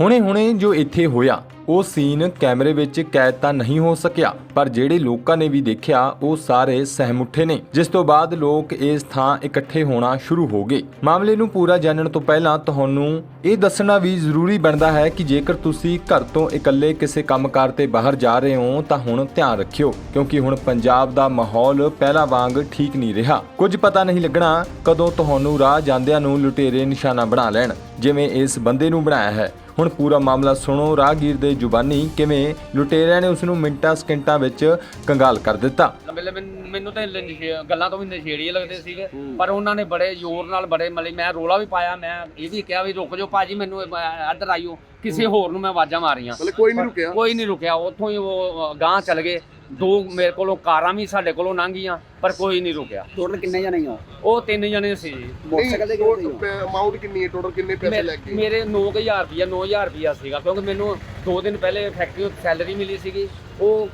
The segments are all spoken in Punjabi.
ਹੁਣੇ-ਹੁਣੇ ਜੋ ਇੱਥੇ ਹੋਇਆ, ਉਹ ਸੀਨ ਕੈਮਰੇ ਵਿੱਚ ਕੈਦ ਤਾਂ ਨਹੀਂ ਹੋ ਸਕਿਆ, ਪਰ ਜਿਹੜੇ ਲੋਕਾਂ ਨੇ ਵੀ ਦੇਖਿਆ, ਉਹ ਸਾਰੇ ਸਹਿਮੁੱਠੇ ਨੇ। ਜਿਸ ਤੋਂ ਬਾਅਦ ਲੋਕ ਇਸ ਥਾਂ ਇਕੱਠੇ ਹੋਣਾ ਸ਼ੁਰੂ ਹੋ ਗਏ। ਮਾਮਲੇ ਨੂੰ ਪੂਰਾ ਜਾਣਨ ਤੋਂ ਪਹਿਲਾਂ ਤੁਹਾਨੂੰ ਇਹ ਦੱਸਣਾ ਵੀ ਜ਼ਰੂਰੀ ਬਣਦਾ ਹੈ ਕਿ ਜੇਕਰ ਤੁਸੀਂ ਘਰ ਤੋਂ ਇਕੱਲੇ ਕਿਸੇ ਕੰਮਕਾਰ ਤੇ ਬਾਹਰ ਜਾ ਰਹੇ ਹੋ, ਤਾਂ ਹੁਣ ਧਿਆਨ ਰੱਖਿਓ, ਕਿਉਂਕਿ ਹੁਣ ਪੰਜਾਬ ਦਾ ਮਾਹੌਲ ਪਹਿਲਾਂ ਵਾਂਗ ਠੀਕ ਨਹੀਂ ਰਿਹਾ। ਕੁਝ ਪਤਾ ਨਹੀਂ ਲੱਗਣਾ ਕਦੋਂ ਤੁਹਾਨੂੰ ਰਾਹ ਜਾਂਦਿਆਂ ਨੂੰ ਲੁਟੇਰੇ ਨਿਸ਼ਾਨਾ ਬਣਾ ਲੈਣ, ਜਿਵੇਂ ਇਸ ਬੰਦੇ ਨੂੰ ਬਣਾਇਆ ਹੈ। ਹੁਣ ਪੂਰਾ ਮਾਮਲਾ ਸੁਣੋ। ਰਾਹਗੀਰ ਦੇ ਜ਼ੁਬਾਨੀ ਕਿਵੇਂ ਲੁਟੇਰਿਆਂ ਨੇ ਉਸ ਨੂੰ ਮਿੰਟਾਂ ਸਕਿੰਟਾਂ ਵਿੱਚ ਕੰਗਾਲ ਕਰ ਦਿੱਤਾ। ਮੈਨ- ਮੈਨੂੰ ਤਾਂ ਨਸ਼ੇ- ਗੱਲਾਂ ਤੋਂ ਵੀ ਨਸ਼ੇੜੀਏ ਲੱਗਦੇ ਸੀਗੇ। ਪਰ ਉਹਨਾਂ ਨੇ ਬੜੇ ਜ਼ੋਰ ਨਾਲ ਬੜੇ ਮਤਲਬ ਮੈਂ ਰੋਲਾ ਵੀ ਪਾਇਆ ਮੈਂ ਇਹ ਵੀ ਕਿਹਾ ਵੀ ਰੁਕ ਜਾਓ ਭਾਜੀ ਮੈਨੂੰ ਇਹ- ਇੱਧਰ ਆਇਓ। ਕਿਸੇ ਹੋਰ ਨੂੰ ਮੈਂ ਆਵਾਜ਼ਾਂ ਮਾਰੀਆਂ। ਮਤਲਬ ਕੋਈ ਨਹੀਂ ਰੁਕਿਆ? ਕੋਈ ਨਹੀਂ ਰੁਕਿਆ। ਉੱਥੋਂ ਹੀ ਉਹ ਗਾਂ ਚਲ ਗਏ। ਦੋ ਮੇਰੇ ਕੋਲੋਂ ਕਾਰਾਂ ਵੀ ਸਾਡੇ ਕੋਲੋਂ ਲੰਘੀਆਂ ਪਰ ਕੋਈ ਨਹੀਂ ਰੁਕਿਆ। ਟੋਟਲ ਕਿੰਨੇ ਜਣੇ ਹੋ? ਉਹ ਤਿੰਨ ਜਣੇ ਸੀ ਮੋਟਰਸਾਈਕਲ ਦੇ ਕਿੰਨੇ ਅਮਾਉਂਟ ਕਿੰਨੀ ਹੈ? ਟੋਟਲ ਕਿੰਨੇ ਪੈਸੇ ਲੱਗ ਗਏ ਮੇਰੇ 9000 ਰੁਪਿਆ 9000 ਰੁਪਿਆ ਸੀਗਾ ਕਿਉਂਕਿ ਮੈਨੂੰ 2 ਦਿਨ ਪਹਿਲੇ ਫੈਕਟਰੀ ਤੋਂ ਸੈਲਰੀ ਮਿਲੀ ਸੀਗੀ। ਉਹ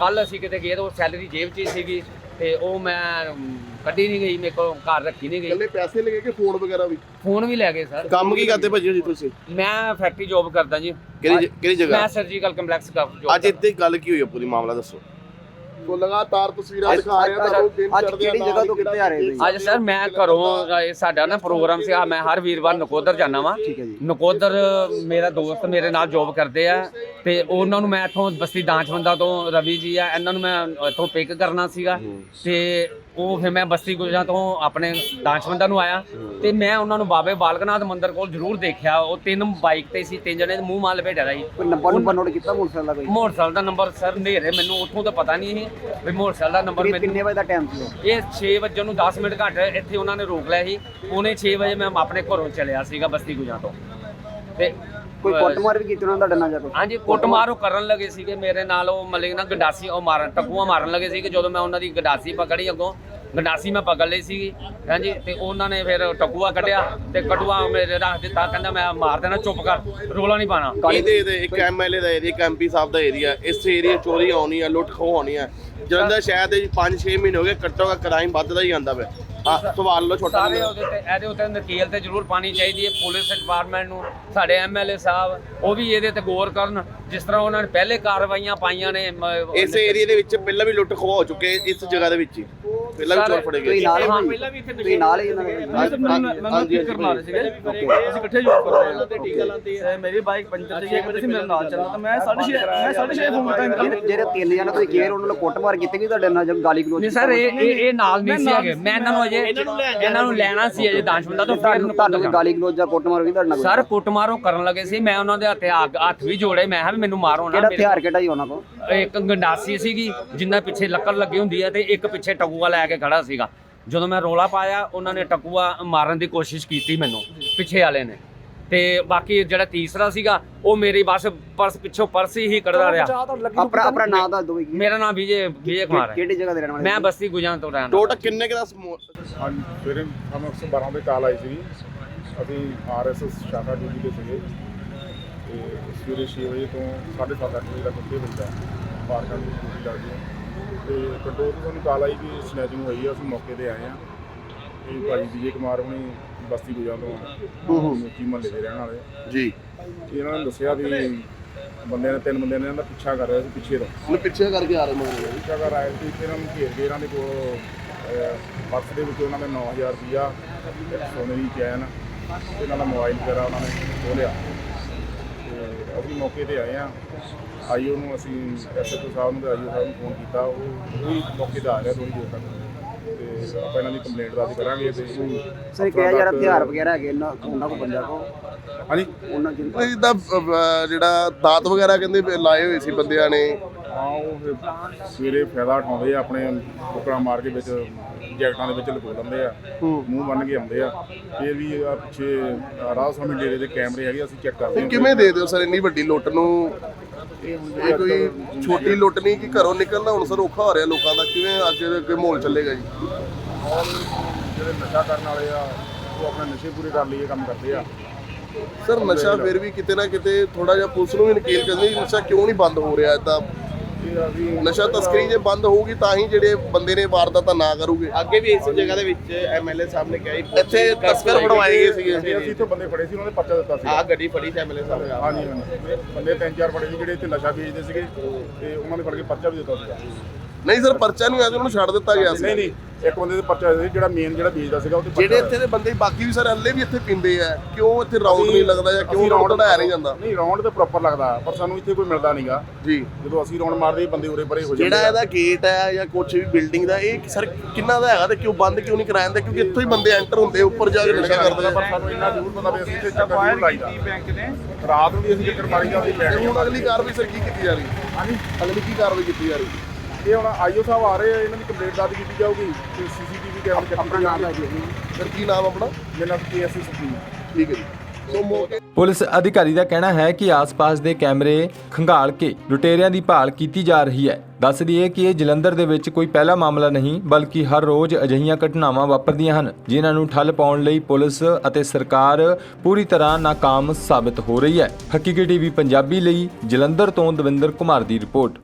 ਕੱਲ ਅਸੀਂ ਕਿਤੇ ਗਏ ਤਾਂ ਉਹ ਸੈਲਰੀ ਜੇਬ 'ਚ ਹੀ ਸੀਗੀ। ਤੇ ਉਹ ਮੈਂ ਕੱਢੀ ਨਹੀਂ ਗਈ ਮੇਰੇ ਕੋਲ ਘਰ ਰੱਖੀ ਨਹੀਂ ਗਈ। ਇਕੱਲੇ ਪੈਸੇ ਲੱਗੇ ਕਿ ਫੋਨ ਵਗੈਰਾ ਵੀ? ਫੋਨ ਵੀ ਲੈ ਗਏ ਸਰ। ਕੰਮ ਕੀ ਕਰਦੇ ਭਾਜੀ ਜੀ ਤੁਸੀਂ? ਮੈਂ ਫੈਕਟਰੀ ਜੌਬ ਕਰਦਾ ਜੀ। ਕਿਹੜੀ ਕਿਹੜੀ ਜਗ੍ਹਾ? ਮੈਂ ਸਰਜੀਕਲ ਕੰਪਲੈਕਸ ਦਾ job ਅੱਜ ਇੱਥੇ ਗੱਲ ਕੀ ਹੋਈ ਹੈ ਪੂਰੀ? ਮਾਮਲਾ ਦੱਸੋ। ਸੋ ਲਗਾਤਾਰ ਤਸਵੀਰਾਂ ਦਿਖਾ ਰਹੇ ਆ ਤੁਹਾਨੂੰ ਦਿਨ ਅੱਜ ਚੜ੍ਹਦੇ ਆ ਕਿਹੜੀ ਜਗ੍ਹਾ ਤੋਂ ਕਿੱਥੇ ਆ ਰਹੇ ਤੁਸੀਂ? ਅੱਜ ਸਰ ਮੈਂ ਘਰੋਂ ਇਹ ਸਾਡਾ ਨਾ ਪ੍ਰੋਗਰਾਮ ਸੀ ਆ ਮੈਂ ਹਰ ਵੀਰਵਾਰ ਨਕੋਦਰ ਜਾਂਦਾ ਵਾਂ। ਠੀਕ ਹੈ ਜੀ। ਨਕੋਦਰ ਮੇਰਾ ਦੋਸਤ ਮੇਰੇ ਨਾਲ ਜੌਬ ਕਰਦੇ ਆ ਤੇ ਉਹਨਾਂ ਨੂੰ ਮੈਂ ਇੱਥੋਂ ਬਸਤੀ ਦਾਂਚਵੰਦਾ ਤੋਂ ਰਵੀ ਜੀ ਆ ਇਹਨਾਂ ਨੂੰ ਮੈਂ ਇੱਥੋਂ ਪਿਕ ਕਰਨਾ ਸੀਗਾ ਤੇ ਉਹ ਫਿਰ ਮੈਂ ਬਸਤੀ ਗੁਜਰਾਂ ਤੋਂ ਆਪਣੇ ਦਾਂਚਵੰਦਾ ਨੂੰ ਆਇਆ ਤੇ ਮੈਂ ਉਹਨਾਂ ਨੂੰ ਬਾਬੇ ਬਾਲਕਨਾਥ ਮੰਦਿਰ ਕੋਲ ਜ਼ਰੂਰ ਦੇਖਿਆ। ਉਹ ਤਿੰਨ ਬਾਈਕ ਤੇ ਸੀ ਤਿੰਨ ਜਣੇ ਮੂੰਹ ਮਾਲ ਭੇਜਿਆ ਦਾ ਸੀ ਕੋਈ ਨੰਬਰ ਨੰਬਰ ਨੋਟ ਕੀਤਾ ਮੋਟਰਸਾਈਕਲ ਦਾ ਕੋਈ? ਮੋਟਰਸਾਈਕਲ ਦਾ ਨੰਬਰ ਸਰ ਨੇਰੇ ਮੈਨੂੰ ਉੱਥੋਂ ਤਾਂ ਪਤਾ ਨਹੀਂ ਸੀ ਵੀ ਮੋਟਰਸਾਈਕਲ ਦਾ ਨੰਬਰ ਮੈਨੂੰ ਕਿੰਨੇ ਵਜੇ ਦਾ ਟਾਈਮ ਸੀ? ਇਹ 6 ਵਜੇ ਨੂੰ 10 ਮਿੰਟ ਘੱਟ ਇੱਥੇ ਉਹਨਾਂ ਨੇ ਰੋਕ ਲਿਆ ਸੀ। ਉਹਨੇ 6 ਵਜੇ ਮੈਂ ਆਪਣੇ ਘਰੋਂ ਚੱਲਿਆ ਸੀਗਾ ਬਸਤੀ ਗੁਜਾਂ ਤੋਂ। ਤੇ ਕੋਈ ਕੁੱਟਮਾਰ ਵੀ ਕੀਤੀ ਉਹਨਾਂ ਤੁਹਾਡੇ ਨਾਲ ਜਾਂ ਕੋਈ ਹਾਂਜੀ ਕੁੱਟਮਾਰ ਉਹ ਕਰਨ ਲੱਗੇ ਸੀਗੇ। ਮੇਰੇ ਨਾਲ ਉਹ ਮਤਲਬ ਨਾ ਗੰਡਾਸੀ ਉਹ ਮਾਰਨ ਟਕੂਆਂ ਮਾਰਨ ਲੱਗੇ ਸੀਗੇ। ਜਦੋਂ ਮੈਂ ਉਹਨਾਂ ਦੀ ਗੰਡਾਸੀ ਪਕੜੀ ਅੱਗੋਂ ਗੰਡਾਸੀ ਮੈਂ ਪਕੜ ਲਈ ਸੀਗੀ। ਹਾਂਜੀ ਤੇ ਉਹਨਾਂ ਨੇ ਫਿਰ ਟਕੂਆ ਕੱਢਿਆ ਤੇ ਕਟੂਆ ਮੇਰੇ ਰੱਖ ਦਿੱਤਾ। ਕਹਿੰਦਾ ਮੈਂ ਮਾਰ ਦੇਣਾ ਚੁੱਪ ਕਰ ਰੋਲਾ ਨਹੀਂ ਪਾਣਾ ਇਹਦੇ ਦੇ ਇੱਕ ਐਮਐਲਏ ਦਾ ਏਰੀਆ ਇੱਕ ਐਮਪੀ ਸਾਹਿਬ ਦਾ ਏਰੀਆ ਇਸ ਏਰੀਆ ਚੋਰੀ ਹੋਣੀ ਆ ਲੁੱਟ ਖੋਹ ਹੋਣੀ ਆ। ਜਲੰਧਰ ਸ਼ਹਿਰ ਦੇ 5-6 ਮਹੀਨੇ ਹੋ ਗਏ ਘੱਟੋ ਘੱਟ ਕ੍ਰਾਈਮ ਵੱਧਦਾ ਹੀ ਆਂਦਾ ਵੇ। ਸਵਾਲ ਲਓ ਛੋਟਾ ਸਾਰੇ। ਉਹਦੇ ਤੇ ਇਹਦੇ ਉੱਤੇ ਨਕੀਲ ਤੇ ਜ਼ਰੂਰ ਪਾਣੀ ਚਾਹੀਦੀ ਹੈ ਪੁਲਿਸ ਡਿਪਾਰਟਮੈਂਟ ਨੂੰ ਸਾਡੇ ਐਮਐਲਏ ਸਾਹਿਬ ਉਹ ਵੀ ਇਹਦੇ ਤੇ ਗੌਰ ਕਰਨ ਜਿਸ ਤਰ੍ਹਾਂ ਉਹਨਾਂ ਨੇ ਪਹਿਲੇ ਕਾਰਵਾਈਆਂ ਪਾਈਆਂ ਨੇ ਮ- ਇਸ ਏਰੀਆ ਦੇ ਵਿੱਚ ਪਹਿਲਾਂ ਵੀ ਲੁੱਟ ਖੋਹ ਹੋ ਚੁੱਕੇ ਇਸ ਜਗ੍ਹਾ ਦੇ ਵਿੱਚ ਹੀ ਪਹਿਲਾਂ ਵੀ ਚੋਰ ਫੜੇ ਗਏ ਤੁਸੀਂ ਨਾਲ ਹੀ ਹਾਂ, ਹੋਈ? ਪਹਿਲਾਂ ਵੀ ਇੱਥੇ ਤੁਸੀਂ ਨਾਲ ਹੀ ਇਹਨਾਂ ਦੇ ਅਸੀਂ ਇਕੱਠੇ ਜੋਬ ਕਰਦੇ ਹਾਂ। ਟੀਕਾ ਲਾਉਂਦੇ ਆ ਮੇਰੀ ਬਾਈਕ ਪੰਚਰ ਸੀ ਇੱਕ ਵਜੇ ਸੀ ਮੇਰੇ ਨਾਲ ਚੱਲਦਾ ਤਾਂ ਮੈਂ 6:30 ਮੈਂ 6:30 ਫੋਨ ਕੀਤਾ ਅੰਕਲ ਜਿਹੜੇ- ਜਿਹੜੇ ਤਿੰਨ ਜਣੇ ਤੁਸੀਂ ਕੇਅਰ ਉਹਨਾਂ ਨੂੰ ਕੁੱਟਮਾਰ ਕੀਤੀ ਗਈ ਤੁਹਾਡੇ ਨਾਲ ਜਦ ਗਾਲੀ ਗਲੋਚ ਨਹੀਂ ਸਰ ਇਹ ਇਹ ਇਹ ਨਾਲ ਨਹੀਂ ਸੀ ਹੈਗੇ। ਮੈਂ ਇਹਨਾਂ ਨੂੰ ਅਜੇ ਇਹਨਾਂ ਨੂੰ ਲੈਣਾ ਸੀ ਅਜੇ ਦਾਨਸ਼ਮੰਦਾ ਤੋਂ ਫਿਰ ਤੁਹਾਨੂੰ ਤੁਹਾਨੂੰ ਕੋਈ ਗਾਲੀ ਗਲੋਚ ਜਾਂ ਕੁੱਟਮਾਰ ਹੋਈ ਤੁਹਾਡੇ ਨਾਲ? ਕੋਈ? ਸਰ ਕੁੱਟਮਾਰ ਉਹ ਕਰਨ ਲੱਗੇ ਸੀ। ਮੈਂ ਉਹਨਾਂ ਦੇ ਹੱਥੇ ਹੱਥ ਹੱਥ ਵੀ ਜੋੜੇ। ਮੈਂ ਕਿਹਾ ਵੀ ਮੈਨੂੰ ਮਾਰੋ ਨਾ ਕਿਹੜਾ ਮੇਰੇ ਹਥਿਆਰ ਕਿਹੜਾ ਹੀ ਉਹਨਾਂ ਕੋਲ? ਇੱਕ ਗੰਡਾਸੀ ਸੀਗੀ ਜਿੰਨਾ ਪਿੱਛੇ ਲੱਕੜ ਲੱਗੀ ਹੁੰਦੀ ਹੈ ਤੇ ਇੱਕ ਪਿੱਛੇ ਟਕੂਆ ਲੈ ਕੇ ਖੜਾ ਸੀਗਾ। ਜਦੋਂ ਮੈਂ ਰੋਲਾ ਪਾਇਆ ਉਹਨਾਂ ਨੇ ਟਕੂਆ ਮਾਰਨ ਦੀ ਕੋਸ਼ਿਸ਼ ਕੀਤੀ ਮੈਨੂੰ ਪਿੱਛੇ ਵਾਲੇ ਨੇ। ਤੇ ਬਾਕੀ ਜਿਹੜਾ ਤੀਸਰਾ ਸੀਗਾ ਉਹ ਮੇਰੀ ਬਸ ਪਰਸ ਪਿੱਛੋਂ ਪਰਸ ਹੀ ਕੱਢਦਾ ਰਿਹਾ। ਆਪਣਾ ਆਪਣਾ ਨਾਮ ਦੱਸ ਹੈ। ਮੇਰਾ ਨਾਮ ਵਿਜੇ ਵਿਜੇ ਕੁਮਾਰ ਹੈ। ਕਿਹੜੀ ਜਗ੍ਹਾ ਦੇ ਰਹਿਣ ਵਾਲੇ ਮੈਂ ਬਸਤੀ ਗੁਜਾਂ ਤੋਂ ਰਹਿਣਾ ਟੋਟਲ ਕਿੰਨੇ ਕੁ ਦਾ ਹਾਂਜੀ ਸਵੇਰੇ ਸਾਨੂੰ 112 ਦੇ ਕਾਲ ਆਈ ਸੀ। ਅਸੀਂ ਆਰਐਸਐਸ ਸ਼ਾਖਾ ਡਿਊਟੀ ਤੇ ਸੀਗੇ। ਤੇ ਸਵੇਰੇ 6 ਵਜੇ ਤੋਂ 7:30 ਅੱਠ ਵਜੇ ਤੱਕ ਉੱਥੇ ਬੰਦਾ ਪਾਰਕਾਂ ਦੀ ਡਿਊਟੀ ਲੱਗਦੀ ਹੈ ਤੇ ਕੰਟਰੋਲ ਤੋਂ ਸਾਨੂੰ ਕਾਲ ਆਈ ਕਿ ਸਨੈਚਿੰਗ ਹੋਈ ਹੈ ਅਸੀਂ ਮੌਕੇ ਤੇ ਆਏ ਹਾਂ ਇਹ ਭਾਈ ਵਿਜੇ ਕੁਮਾਰ ਹੁਣੀ ਬਸਤੀ ਗੁਜਾਂ ਤੋਂ ਮੁੱਕੀ ਮਹੱਲੇ ਦੇ ਰਹਿਣ ਵਾਲੇ ਜੀ। ਇਹਨਾਂ ਨੇ ਦੱਸਿਆ ਵੀ ਬੰਦਿਆਂ ਨੇ ਤਿੰਨ ਬੰਦਿਆਂ ਨੇ ਇਹਨਾਂ ਦਾ ਪਿੱਛਾ ਕਰ ਰਹੇ ਸੀ ਪਿੱਛੇ ਤੋਂ। ਉਹਨੂੰ ਪਿੱਛੇ ਕਰਕੇ ਆ ਰਹੇ ਮਗਰ ਪਿੱਛਾ ਕਰ ਆਏ ਸੀ ਤੇ ਇਹਨਾਂ ਨੂੰ ਘੇਰ ਕੇ ਇਹਨਾਂ ਦੇ ਕੋਲ ਅਹ, ਪਰਸ ਦੇ ਵਿੱਚ ਉਹਨਾਂ ਦੇ 9000 ਰੁਪਈਆ ਇੱਕ ਸੋਨੇ ਦੀ ਚੈਨ ਤੇ ਇਹਨਾਂ ਦਾ ਮੋਬਾਈਲ ਵਗੈਰਾ ਉਹਨਾਂ ਨੇ ਖੋਹ ਲਿਆ। ਅਸੀਂ ਮੌਕੇ ਤੇ ਆਏ ਆ ਆਈਓ ਨੂੰ ਅਸੀਂ ਐਸਐਚਓ ਸਾਹਿਬ ਨੂੰ ਤੇ ਆਈਓ ਸਾਹਿਬ ਨੂੰ ਫੋਨ ਕੀਤਾ। ਉਹ ਵੀ ਮੌਕੇ ਤੇ ਆ ਰਿਹਾ ਥੋੜੀ ਦੇਰ ਤੱਕ। ਤੇ ਆਪਾਂ ਇਹਨਾਂ ਦੀ ਕੰਪਲੇਂਟ ਦਰਜ ਕਰਾਂਗੇ ਤੇ ਸਰ ਇਹ ਕਿਹਾ ਯਾਰ ਹਥਿਆਰ ਵਗੈਰਾ ਹੈਗੇ ਇਹਨਾਂ ਉਹਨਾਂ ਕੋਲ ਬੰਦਿਆਂ ਕੋਲ? ਹਾਂਜੀ। ਉਹਨਾਂ ਜਿਹੜਾ ਦਾਤ ਵਗੈਰਾ ਕਹਿੰਦੇ ਲਾਏ ਹੋਏ ਸੀ ਬੰਦਿਆਂ ਨੇ। ਹਾਂ ਉਹ ਫਿਰ ਸਵੇਰੇ ਫਾਇਦਾ ਉਠਾਉਂਦੇ ਆ ਆਪਣੇ ਟੁਕੜਾ ਮਾਰ ਕੇ ਵਿੱਚ ਜੈਕਟਾਂ ਦੇ ਵਿੱਚ ਲਗੋ ਲੈਂਦੇ ਆ ਮੂੰਹ ਬੰਨ ਕੇ ਆਉਂਦੇ ਆ। ਇਹ ਵੀ ਆ ਪਿੱਛੇ ਰਾਹ ਸਵਾਮੀ ਡੇਰੇ ਦੇ ਕੈਮਰੇ ਹੈਗੇ ਅਸੀਂ ਚੈੱਕ ਕਰਦੇ ਹਾਂ। ਕਿਵੇਂ ਦੇ ਦਿਓ ਸਰ ਇੰਨੀ ਵੱਡੀ ਲੁੱਟ ਨੂੰ? ਇਹ ਕੋਈ ਛੋਟੀ ਲੁੱਟ ਨਹੀਂ ਕਿ ਘਰੋਂ ਨਿਕਲਣਾ ਹੁਣ ਸਰ ਔਖਾ ਹੋ ਰਿਹਾ ਲੋਕਾਂ ਦਾ ਕਿਵੇਂ ਦੇ ਅੱਗੇ ਮਾਹੌਲ ਚੱਲੇਗਾ ਜੀ? ਜਿਹੜੇ ਨਸ਼ਾ ਕਰਨ ਵਾਲੇ ਆ ਉਹ ਆਪਣੇ ਨਸ਼ੇ ਪੂਰੇ ਕਰ ਲਈ ਇਹ ਕੰਮ ਕਰਦੇ ਆ। ਸਰ ਨਸ਼ਾ ਫਿਰ ਵੀ ਕਿਤੇ ਨਾ ਕਿਤੇ ਥੋੜਾ ਜਿਹਾ ਪੁਲਿਸ ਨੂੰ ਵੀ ਨਕੇਲ ਕਰਨੀ ਨਸ਼ਾ ਕਿਉਂ ਨਹੀਂ ਬੰਦ ਹੋ ਰਿਹਾ ਅਸੀਂ ਨਸ਼ਾ ਤਸਕਰੀ ਜੇ ਬੰਦ ਹੋਊਗੀ ਤਾਂ ਹੀ ਜਿਹੜੇ ਬੰਦੇ ਨੇ ਵਾਰਦਾਤਾਂ ਨਾ ਕਰੂਗੇ। ਅੱਗੇ ਵੀ ਇਸੇ ਜਗ੍ਹਾ ਦੇ ਵਿੱਚ ਐਮਐਲਏ ਸਾਹਿਬ ਨੇ ਕਿਹਾ ਸੀ, ਇੱਥੇ ਤਸਕਰ ਫੜਵਾਏ ਗਏ ਸੀਗੇ। ਅਸੀਂ ਅਸੀਂ ਇੱਥੇ ਬੰਦੇ ਫੜੇ ਸੀ ਉਹਨਾਂ ਨੇ ਪਰਚਾ ਦਿੱਤਾ ਸੀ ਆਹ ਗੱਡੀ ਫੜੀ ਸੀ ਐਮਐਲਏ ਸਾਹਿਬ ਨੇ। ਹਾਂਜੀ ਹਾਂਜੀ। ਬੰਦੇ ਤਿੰਨ ਚਾਰ ਫੜੇ ਸੀ ਜਿਹੜੇ ਇੱਥੇ ਨਸ਼ਾ ਵੇਚਦੇ ਸੀਗੇ ਤੇ ਉਹਨਾਂ ਨੇ ਫੜ ਕੇ ਪਰਚਾ ਵੀ ਦਿੱਤਾ ਸੀ ਨਹੀਂ ਸਰ ਪਰਚਾ ਨਹੀਂ ਹੋਇਆ ਤੇ ਉਹਨੂੰ ਛੱਡ ਦਿੱਤਾ ਗਿਆ ਸੀ। ਨਹੀਂ ਨਹੀਂ ਇੱਕ ਬੰਦੇ ਦੇ ਪਰਚਾ ਸੀ ਜਿਹੜਾ ਮੇਨ ਜਿਹੜਾ ਵੇਚਦਾ ਸੀਗਾ ਉਹ ਤੇ ਜਿਹੜੇ ਇੱਥੇ ਦੇ ਬੰਦੇ ਬਾਕੀ ਵੀ ਸਰ ਹੱਲੇ ਵੀ ਇੱਥੇ ਪੀਂਦੇ ਆ। ਕਿਉਂ ਇੱਥੇ ਰਾਉਂਡ ਨਹੀਂ ਲੱਗਦਾ ਜਾਂ ਕਿਉਂ ਰਾਉਂਡ ਵਧਾਇਆ ਨਹੀਂ ਜਾਂਦਾ? ਨਹੀਂ ਰਾਉਂਡ ਤੇ ਪ੍ਰੋਪਰ ਲੱਗਦਾ ਪਰ ਸਾਨੂੰ ਇੱਥੇ ਕੋਈ ਮਿਲਦਾ ਨਹੀਂਗਾ ਜੀ। ਜਦੋਂ ਅਸੀਂ ਰਾਉਂਡ ਮਾਰਦੇ ਬੰਦੇ ਉਰੇ ਪਰੇ ਹੋ ਜਾਂਦੇ ਜਿਹੜਾ। ਇਹਦਾ ਗੇਟ ਹੈ ਜਾਂ ਕੁਝ ਵੀ ਬਿਲਡਿੰਗ ਦਾ ਇਹ ਸਰ ਕਿੰਨਾ ਦਾ ਹੈਗਾ ਤੇ ਕਿਉਂ ਬੰਦ ਕਿਉਂ ਨਹੀਂ ਕਰਾਇਆ ਜਾਂਦਾ? ਕਿਉਂਕਿ ਇੱਥੋਂ ਹੀ ਬੰਦੇ ਐਂਟਰ ਹੁੰਦੇ ਉੱਪਰ ਜਾ ਕੇ ਨਸ਼ਾ ਕਰਦੇ ਆ। ਪਰ ਸਾਨੂੰ ਇੰਨਾ ਜ਼ਰੂਰ ਪਤਾ ਵੀ ਅਸੀਂ ਇੱਥੇ ਚੱਕਰ ਜ਼ਰੂਰ ਲਾਈਦਾ। ਬੈਂਕ ਨੇ। ਰਾਤ ਨੂੰ ਵੀ ਅਸੀਂ ਚੱਕਰ ਮਾਰੀ ਜਾਂਦੇ ਤੇ ਬੈਠ ਹੁਣ ਅਗਲੀ ਕਾਰਵਾਈ ਸਰ ਕੀ ਕੀਤੀ ਜਾ ਰਹੀ? ਹੈ ਹਾਂਜੀ। ਅਗਲੀ ਕੀ ਕਾਰਵਾਈ ਕੀਤੀ ਜਾ ਰਹੀ? ਹੈ ਇਹ ਹੁਣ ਆਈਓ ਸਾਹਿਬ ਆ ਰਹੇ ਆ ਇਹਨਾਂ ਦੀ ਕੰਪਲੇਂਟ ਦਰਜ ਕੀਤੀ ਜਾਊਗੀ ਤੇ ਸੀਸੀਟੀਵੀ ਕੈਮਰੇ ਚੈੱਕ ਕੀਤੀ ਜਾਊਗੀ। ਸਰ ਕੀ ਨਾਮ ਆਪਣਾ? ਮੇਰਾ ਕੇਐਸਸੀ ਸੁਪਰੀਮ ਠੀਕ ਹੈ ਜੀ। ਪੁਲਿਸ ਅਧਿਕਾਰੀ ਦਾ ਕਹਿਣਾ ਹੈ ਕਿ ਆਸ-ਪਾਸ ਦੇ ਕੈਮਰੇ ਖੰਗਾਲ ਕੇ ਲੁਟੇਰਿਆਂ ਦੀ ਭਾਲ ਕੀਤੀ ਜਾ ਰਹੀ ਹੈ। ਦੱਸ ਦਈਏ ਕਿ ਇਹ ਜਲੰਧਰ ਦੇ ਵਿੱਚ ਕੋਈ ਪਹਿਲਾ ਮਾਮਲਾ ਨਹੀਂ ਬਲਕਿ ਹਰ ਰੋਜ਼ ਅਜਿਹੀਆਂ ਘਟਨਾਵਾਂ ਵਾਪਰਦੀਆਂ ਹਨ ਜਿਨ੍ਹਾਂ ਨੂੰ ਠੱਲ ਪਾਉਣ ਲਈ ਪੁਲਿਸ ਅਤੇ ਸਰਕਾਰ ਪੂਰੀ ਤਰ੍ਹਾਂ ਨਾਕਾਮ ਸਾਬਤ ਹੋ ਰਹੀ ਹੈ। ਹਕੀਕੀ ਟੀਵੀ ਪੰਜਾਬੀ ਲਈ ਜਲੰਧਰ ਤੋਂ ਦਵਿੰਦਰ ਕੁਮਾਰ ਦੀ ਰਿਪੋਰਟ।